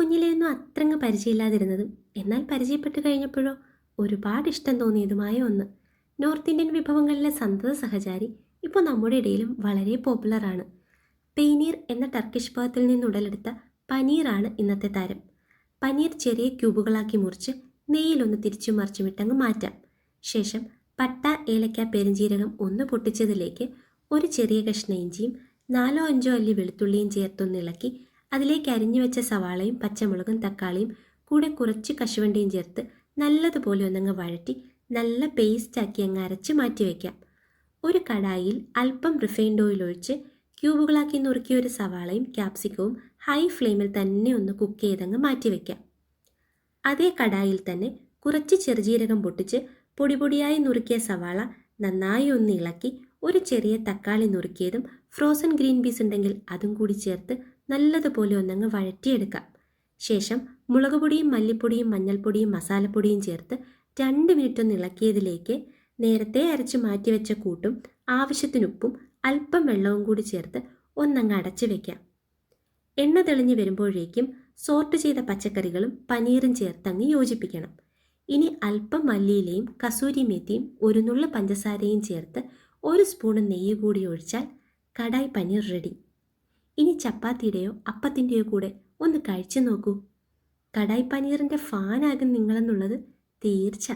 കുഞ്ഞിലെയൊന്നും അത്രങ്ങ് പരിചയമില്ലാതിരുന്നതും. എന്നാൽ പരിചയപ്പെട്ട് കഴിഞ്ഞപ്പോഴോ ഒരുപാട് ഇഷ്ടം തോന്നിയതുമായ ഒന്ന്. നോർത്ത് ഇന്ത്യൻ വിഭവങ്ങളിലെ സന്തത സഹചാരി ഇപ്പോൾ നമ്മുടെ ഇടയിലും വളരെ പോപ്പുലറാണ് പെയ്നീർ എന്ന ടർക്കിഷ് പാകത്തിൽ നിന്ന് ഉടലെടുത്ത പനീറാണ് ഇന്നത്തെ താരം. പനീർ ചെറിയ ക്യൂബുകളാക്കി മുറിച്ച് നെയ്യിലൊന്ന് തിരിച്ചു മറിച്ചു വിട്ടങ്ങ് മാറ്റാം. ശേഷം പട്ട ഏലക്ക പെരുംജീരകം ഒന്ന് പൊട്ടിച്ചതിലേക്ക് ഒരു ചെറിയ കഷ്ണ ഇഞ്ചിയും നാലോ അഞ്ചോ അല്ലി വെളുത്തുള്ളിയും ചേർത്തൊന്നിളക്കി അതിലേക്ക് അരിഞ്ഞു വെച്ച സവാളയും പച്ചമുളകും തക്കാളിയും കൂടെ കുറച്ച് കശുവണ്ടിയും ചേർത്ത് നല്ലതുപോലെ ഒന്നങ്ങ് വഴറ്റി നല്ല പേസ്റ്റാക്കി അങ്ങ് അരച്ച് മാറ്റി വയ്ക്കാം ഒരു കടായിൽ അല്പം റിഫൈൻഡ് ഓയിൽ ഒഴിച്ച് ക്യൂബുകളാക്കി നുറുക്കിയ ഒരു സവാളയും ക്യാപ്സിക്കവും ഹൈ ഫ്ലെയിമിൽ തന്നെ ഒന്ന് കുക്ക് ചെയ്തങ്ങ് മാറ്റി വയ്ക്കാം അതേ കടായിൽ തന്നെ കുറച്ച് ചെറുജീരകം പൊട്ടിച്ച് പൊടി പൊടിയായി നുറുക്കിയ സവാള നന്നായി ഒന്ന് ഇളക്കി ഒരു ചെറിയ തക്കാളി നുറുക്കിയതും ഫ്രോസൺ ഗ്രീൻ പീസ് ഉണ്ടെങ്കിൽ അതും കൂടി ചേർത്ത് നല്ലതുപോലെ ഒന്നങ്ങ് വഴറ്റിയെടുക്കാം. ശേഷം മുളക് പൊടിയും മല്ലിപ്പൊടിയും മഞ്ഞൾപ്പൊടിയും മസാലപ്പൊടിയും ചേർത്ത് രണ്ട് മിനിറ്റ് ഒന്ന് ഇളക്കിയതിലേക്ക് നേരത്തെ അരച്ച് മാറ്റിവെച്ച കൂട്ടും ആവശ്യത്തിനുപ്പും അല്പം വെള്ളവും കൂടി ചേർത്ത് ഒന്നങ്ങ് അടച്ചു വയ്ക്കാം എണ്ണ തെളിഞ്ഞ് വരുമ്പോഴേക്കും സോർട്ട് ചെയ്ത പച്ചക്കറികളും പനീറും ചേർത്തങ്ങ് യോജിപ്പിക്കണം. ഇനി അല്പം മല്ലിയിലയും കസൂരി മേത്തിയും ഒരു നുള്ളു പഞ്ചസാരയും ചേർത്ത് ഒരു സ്പൂണ് നെയ്യ് കൂടി ഒഴിച്ചാൽ കടായി പനീർ റെഡി. ഇനി ചപ്പാത്തിയുടെയോ അപ്പത്തിന്റെയോ കൂടെ ഒന്ന് കഴിച്ചു നോക്കൂ. കടായി പനീറിന്റെ ഫാനാകും നിങ്ങളെന്നുള്ളത് തീർച്ച.